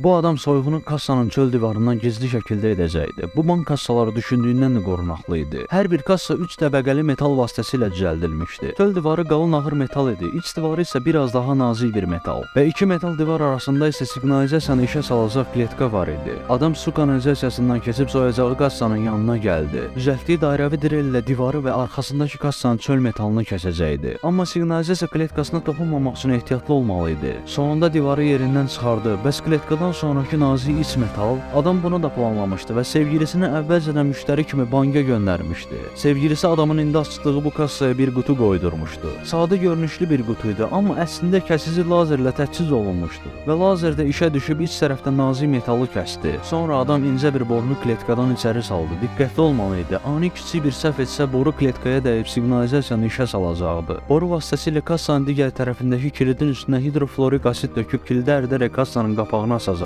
Bu adam soyğunu kassanın çöl divarından gizli şəkildə edəcəkdi. Bu bank kassaları düşündüyündən də qorunaqlı idi. Hər bir kassa 3 təbəqəli metal vasitəsilə düzəldilmişdi. Çöl divarı qalın ağır metal idi, iç divarı isə biraz daha nazik bir metal. Və iki metal divar arasında isə siqnalizasiyanı işə salacaq kletka var idi. Adam su kanalizasiyasından keçib soyacağı kassanın yanına gəldi. Düzəltdiyi dairəvi direl ilə divarı və arxasındakı kassanın çöl metalını kəsəcəkdi. Amma siqnalizasiya kletkasına toxunmamaq üçün ehtiyatlı olmalı idi. Sonunda divarı yerindən çıxardı. Bəs kletkadan sonrakı nazik iç metal, adam bunu da planlamışdı və sevgilisini əvvəlcədən müştəri kimi banka göndərmişdi. Sevgilisi adamın indi açdığı bu kassaya bir qutu qoydurmuşdu. Sadə görünüşlü bir qutu idi, amma əslində kəsici lazerlə təchiz olunmuşdu və lazer də işə düşüb iç tərəfdən nazik metalı kəsdi. Sonra adam incə bir borunu kletkadan içəri saldı. Diqqətli olmalı idi. Ani kiçik bir səhv etsə boru kletkaya dəyib siqnalizasiyanı işə salacaqdı. Boru vasitəsilə kassanın digər tərəfindəki kilidin üstünə hidroflorik asid döküb kilidi əridərək kassanın qapağını asacaqdı.